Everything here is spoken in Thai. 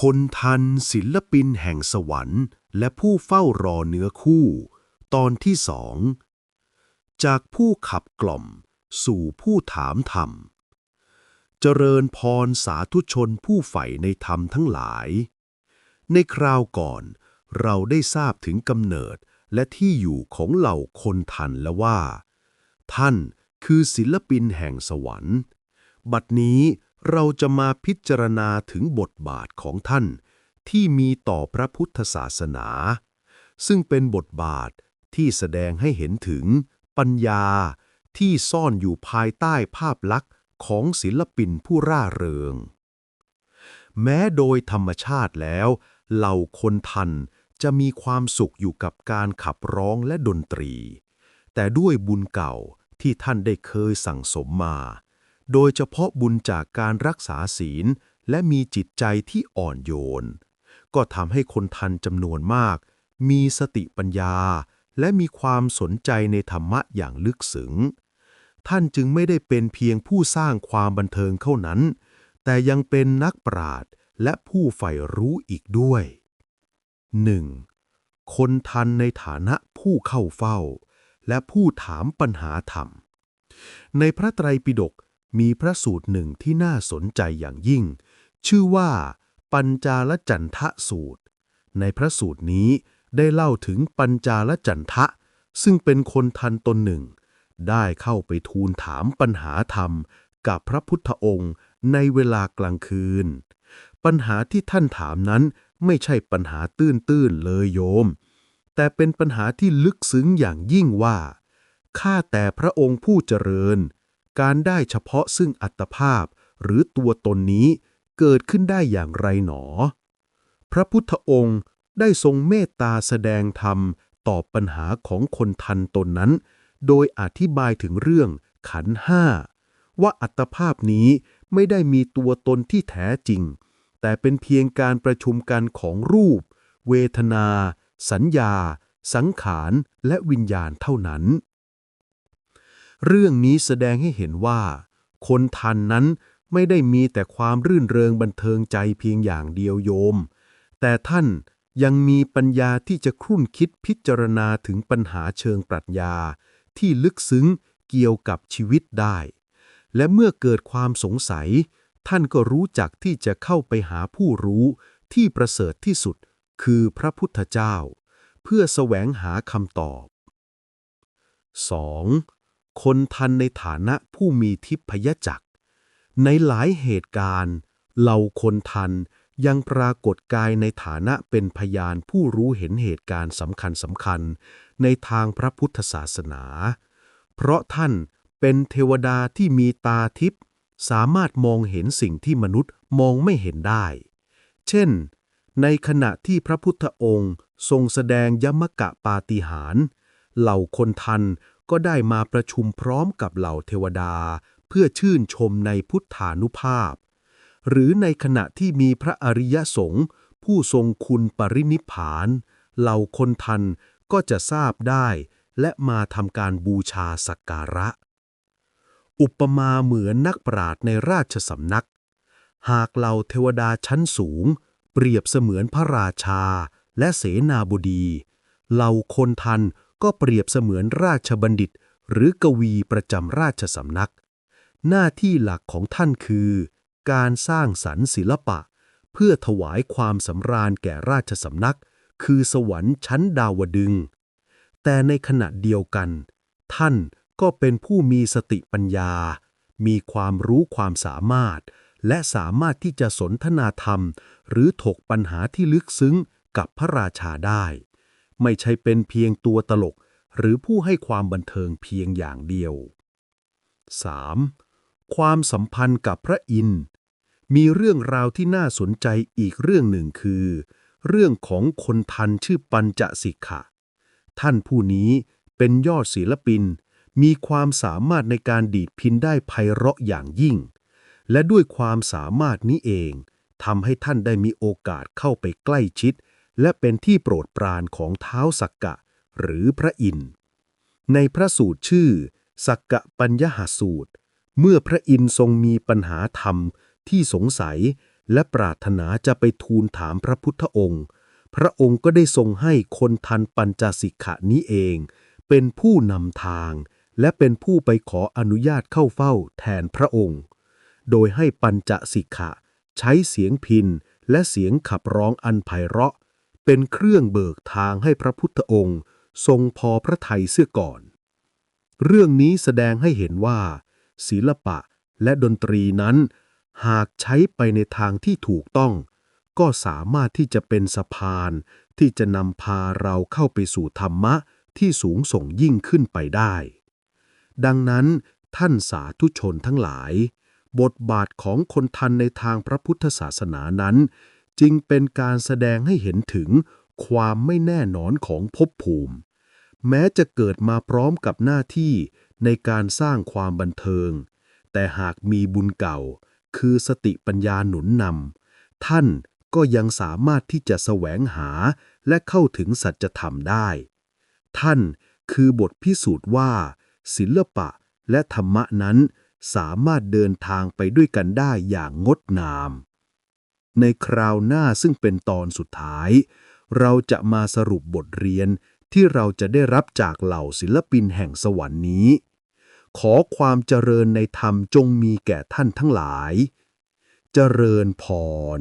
คนทันศิลปินแห่งสวรรค์ และผู้เฝ้ารอเนื้อคู่ ตอนที่สอง จากผู้ขับกล่อม สู่ผู้ถามธรรม เจริญพรสาธุชนผู้ใฝ่ในธรรมทั้งหลาย ในคราวก่อนเราได้ทราบถึงกำเนิดและที่อยู่ของเหล่าคนทันแล้วว่า ท่านคือศิลปินแห่งสวรรค์ บัดนี้ เราจะมาพิจารณาถึงบทบาทของท่าน ที่มีต่อพระพุทธศาสนา ซึ่งเป็นบทบาทที่แสดงให้เห็นถึงปัญญาที่ซ่อนอยู่ภายใต้ภาพลักษณ์ของศิลปินผู้ร่าเริง แม้โดยธรรมชาติแล้ว เหล่าคนทันจะมีความสุขอยู่กับการขับร้องและดนตรี แต่ด้วยบุญเก่าที่ท่านได้เคยสั่งสมมา โดยเฉพาะบุญจากการรักษาศีล และมีจิตใจที่อ่อนโยน ก็ทำให้คนทันจำนวนมาก มีสติปัญญา และมีความสนใจในธรรมะอย่างลึกซึ้งท่านจึงไม่ได้เป็นเพียงผู้สร้างความบันเทิงเท่านั้น แต่ยังเป็นนักปราชญ์และผู้ใฝ่รู้อีกด้วย 1. คนทันในฐานะผู้เข้าเฝ้า และผู้ถามปัญหาธรรม ในพระไตรปิฎก มีพระสูตรหนึ่งที่น่าสนใจอย่างยิ่ง ชื่อว่า ปัญจาลจันทะสูตร ในพระสูตรนี้ได้เล่าถึงปัญจาลจันทะ ซึ่งเป็นคนทันตนหนึ่ง ได้เข้าไปทูลถามปัญหาธรรมกับพระพุทธองค์ในเวลากลางคืน ปัญหาที่ท่านถามนั้นไม่ใช่ปัญหาตื้นๆเลยโยม แต่เป็นปัญหาที่ลึกซึ้งอย่างยิ่งว่า ข้าแต่พระองค์ผู้เจริญ การได้เฉพาะซึ่งอัตภาพ หรือตัวตนนี้เกิดขึ้นได้อย่างไรหนอ พระพุทธองค์ได้ทรงเมตตาแสดงธรรมตอบปัญหาของคนทันตนนั้น โดยอธิบายถึงเรื่องขันห้าว่าอัตภาพนี้ไม่ได้มีตัวตนที่แท้จริง แต่เป็นเพียงการประชุมกันของรูป เวทนา สัญญา สังขาร และวิญญาณเท่านั้น เรื่องนี้แสดงให้เห็นว่า คนทันนั้นไม่ได้มีแต่ความรื่นเริงบันเทิงใจเพียงอย่างเดียวโยม แต่ท่านยังมีปัญญาที่จะครุ่นคิดพิจารณาถึงปัญหาเชิงปรัชญา ที่ลึกซึ้งเกี่ยวกับชีวิตได้ และเมื่อเกิดความสงสัย ท่านก็รู้จักที่จะเข้าไปหาผู้รู้ที่ประเสริฐที่สุด คือพระพุทธเจ้า เพื่อแสวงหาคำตอบ 2. คนทันในฐานะผู้มีทิพยจักร ในหลายเหตุการณ์ เหล่าคนทันยังปรากฏกายในฐานะเป็นพยานผู้รู้เห็นเหตุการณ์สำคัญสำคัญในทางพระพุทธศาสนา เพราะท่านเป็นเทวดาที่มีตาทิพย์สามารถมองเห็นสิ่งที่มนุษย์มองไม่เห็นได้ เช่น ในขณะที่พระพุทธองค์ทรงแสดงยมกะปาฏิหาร เหล่าคนทัน ก็ได้มาประชุมพร้อมกับเหล่าเทวดา เพื่อชื่นชมในพุทธานุภาพ หรือในขณะที่มีพระอริยสงฆ์ผู้ทรงคุณปรินิพาน เหล่าคนทันก็จะทราบได้ และมาทำการบูชาสักการะ อุปมาเหมือนนักปราชญ์ในราชสำนัก หากเหล่าเทวดาชั้นสูง เปรียบเสมือนพระราชาและเสนาบดี เหล่าคนทัน ก็เปรียบเสมือนราชบัณฑิต หรือกวีประจำราชสำนัก หน้าที่หลักของท่านคือ การสร้างสรรค์ศิลปะ เพื่อถวายความสำราญแก่ราชสำนัก คือสวรรค์ชั้นดาวดึง แต่ในขณะเดียวกัน ท่านก็เป็นผู้มีสติปัญญา มีความรู้ความสามารถ และสามารถที่จะสนทนาธรรม หรือถกปัญหาที่ลึกซึ้งกับพระราชาได้ ไม่ใช่เป็นเพียงตัวตลก หรือผู้ให้ความบันเทิงเพียงอย่างเดียว 3. ความสัมพันธ์กับพระอินทร์ มีเรื่องราวที่น่าสนใจอีกเรื่องหนึ่งคือ เรื่องของคนทันชื่อปัญจสิกขะ ท่านผู้นี้เป็นยอดศิลปิน มีความสามารถในการดีดพินได้ไพเราะอย่างยิ่ง และด้วยความสามารถนี้เองทำให้ท่านได้มีโอกาสเข้าไปใกล้ชิด และเป็นที่โปรดปรานของเท้าสักกะ หรือพระอินทร์ในพระสูตรชื่อ สักกะปัญญหสูตร เมื่อพระอินทร์ทรงมีปัญหาธรรมที่สงสัยและปรารถนาจะไปทูลถามพระพุทธองค์ พระองค์ก็ได้ทรงให้คนทันปัญจสิกขะนี้เอง เป็นผู้นำทาง และเป็นผู้ไปขออนุญาตเข้าเฝ้าแทนพระองค์ โดยให้ปัญจสิกขะ ใช้เสียงพินและเสียงขับร้องอันไพเราะ เป็นเครื่องเบิกทางให้พระพุทธองค์ ทรงพอพระทัยเสียก่อน เรื่องนี้แสดงให้เห็นว่า ศิลปะและดนตรีนั้น หากใช้ไปในทางที่ถูกต้อง ก็สามารถที่จะเป็นสะพานที่จะนำพาเราเข้าไปสู่ธรรมะที่สูงส่งยิ่งขึ้นไปได้ ดังนั้นท่านสาธุชนทั้งหลาย บทบาทของคนทันในทางพระพุทธศาสนานั้น จึงเป็นการแสดงให้เห็นถึงความไม่แน่นอนของภพภูมิ แม้จะเกิดมาพร้อมกับหน้าที่ในการสร้างความบันเทิง แต่หากมีบุญเก่า คือสติปัญญาหนุนนำท่านก็ยังสามารถที่จะแสวงหาและเข้าถึงสัจธรรมได้ ท่านคือบทพิสูจน์ว่า ศิลปะและธรรมะนั้นสามารถเดินทางไปด้วยกันได้อย่างงดงาม ในคราวหน้าซึ่งเป็นตอนสุดท้าย เราจะมาสรุปบทเรียนที่เราจะได้รับจากเหล่าศิลปินแห่งสวรรค์นี้ ขอความเจริญในธรรมจงมีแก่ท่านทั้งหลาย เจริญพร